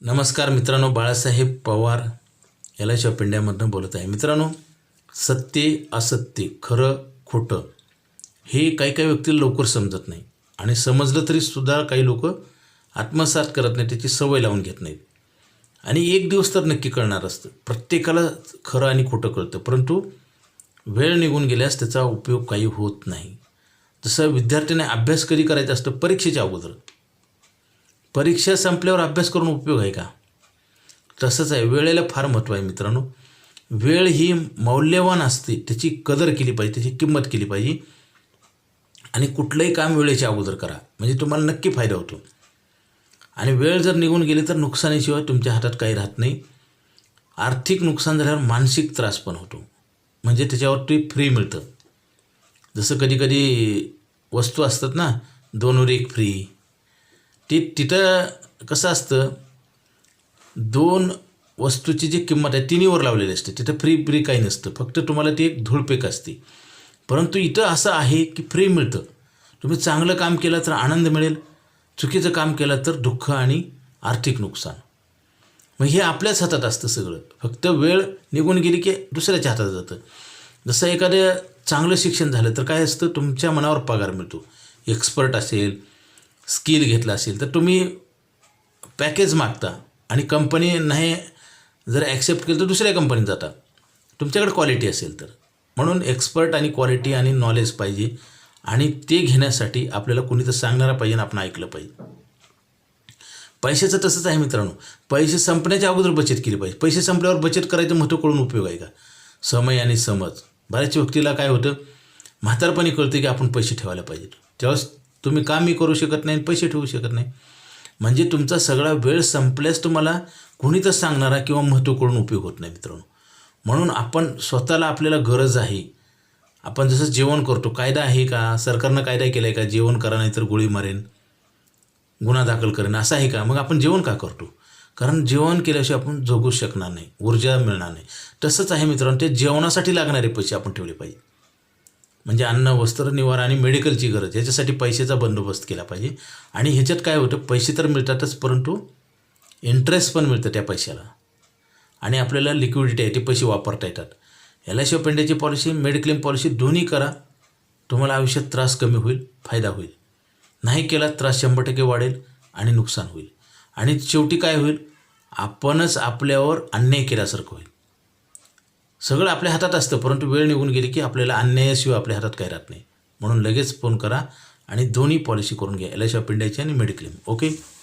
नमस्कार मित्रांनो Balasaheb Pawar L I of इंडियामधनं बोलत आहे. मित्रांनो सत्य असत्य खरं खोटं हे काही काही व्यक्तीला लवकर समजत नाही. आणि समजलं तरी सुद्धा काही लोक आत्मसात करत नाही त्याची सवय लावून घेत नाहीत. आणि एक दिवस तर नक्की कळणार असतं. प्रत्येकाला खरं आणि खोटं कळतं. परंतु वेळ निघून गेल्यास त्याचा उपयोग काही होत नाही. जसं विद्यार्थ्याने अभ्यास कधी करायचा असतं? परीक्षेच्या अगोदर. परीक्षा संपल्यावर अभ्यास करून उपयोग आहे का? तसंच आहे. वेळेला फार महत्त्व आहे मित्रांनो. वेळ ही मौल्यवान असते. त्याची कदर केली पाहिजे त्याची किंमत केली पाहिजे. आणि कुठलंही काम वेळेच्या अगोदर करा. म्हणजे तुम्हाला नक्की फायदा होतो. आणि वेळ जर निघून गेली तर नुकसानीशिवाय तुमच्या हातात काही राहत नाही. आर्थिक नुकसान झाल्यावर मानसिक त्रास पण होतो. म्हणजे त्याच्यावरती फ्री मिळतं. जसं कधी कधी वस्तू असतात ना दोनवर एक फ्री ती तिथं कसं असतं दोन वस्तूची जी किंमत आहे तिन्हीवर लावलेली असते. तिथं फ्री फ्री काही नसतं. फक्त तुम्हाला ती एक धुळपेक असते. परंतु इथं असं आहे की फ्री मिळतं. तुम्ही चांगलं काम केलं तर आनंद मिळेल. चुकीचं काम केलं तर दुःख आणि आर्थिक नुकसान. मग हे आपल्याच हातात असतं सगळं. फक्त वेळ निघून गेली की दुसऱ्याच्या हातात जातं. जसं एखादं चांगलं शिक्षण झालं तर काय असतं तुमच्या मनावर पगार मिळतो. एक्सपर्ट असेल स्किल घेतला असेल तर तुम्ही पॅकेज मागता आणि कंपनी नाही जर ॲक्सेप्ट केलं तर दुसऱ्या कंपनीत जाता. तुमच्याकडे क्वालिटी असेल तर. म्हणून एक्सपर्ट आणि क्वालिटी आणि नॉलेज पाहिजे आणि ते घेण्यासाठी आपल्याला कोणी तर सांगणारा पाहिजे आणि आपण ऐकलं पाहिजे. पैशाचं तसंच आहे मित्रांनो. पैसे संपण्याच्या अगोदर बचत केली पाहिजे. पैसे संपल्यावर बचत करायचं महत्त्व कळून उपयोग आहे का? समय आणि समज. बऱ्याच व्यक्तीला काय होतं? म्हातारपणी कळतं की आपण पैसे ठेवायला पाहिजे त्यावेळेस तुम्ही कामही करू शकत नाही आणि पैसे ठेवू शकत नाही. म्हणजे तुमचा सगळा वेळ संपल्यास तुम्हाला कुणीतच सांगणारा किंवा महत्त्व करून उपयोग होत नाही मित्रांनो. म्हणून आपण स्वतःला आपल्याला गरज आहे. आपण जसं जेवण करतो कायदा आहे का? सरकारनं कायदा केला आहे का? जेवण करा नाही तर गोळी मारेन. गुन्हा दाखल करेन असं आहे का? मग आपण जेवण का करतो? कारण जेवण केल्याशिवाय आपण जगू शकणार नाही ऊर्जा मिळणार नाही. तसंच आहे मित्रांनो ते जेवणासाठी लागणारे पैसे आपण ठेवले पाहिजे. म्हणजे अन्न वस्त्र निवारा आणि मेडिकलची गरज याच्यासाठी पैशाचा बंदोबस्त केला पाहिजे. आणि ह्याच्यात काय होतं पैसे तर मिळतातच परंतु इंटरेस्ट पण मिळतं त्या पैशाला. आणि आपल्याला लिक्विडिटी आहे ते पैसे वापरता येतात. एल आय सी ऑफ इंडियाची पॉलिसी मेडिक्लेम पॉलिसी दोन्ही करा. तुम्हाला आयुष्यात त्रास कमी होईल फायदा होईल. नाही केला त्रास शंभर टक्के वाढेल आणि नुकसान होईल. आणि शेवटी काय होईल आपणच आपल्यावर अन्याय केल्यासारखं होईल. सगळं आपल्या हातात असतं परंतु वेळ निघून गेली की आपल्याला अन्यायाशिवाय आपल्या हातात काही राहत नाही. म्हणून लगेच फोन करा आणि दोन्ही पॉलिसी करून घ्या एल आय ऑफ इंडियाची आणि मेडिक्लेम. ओके?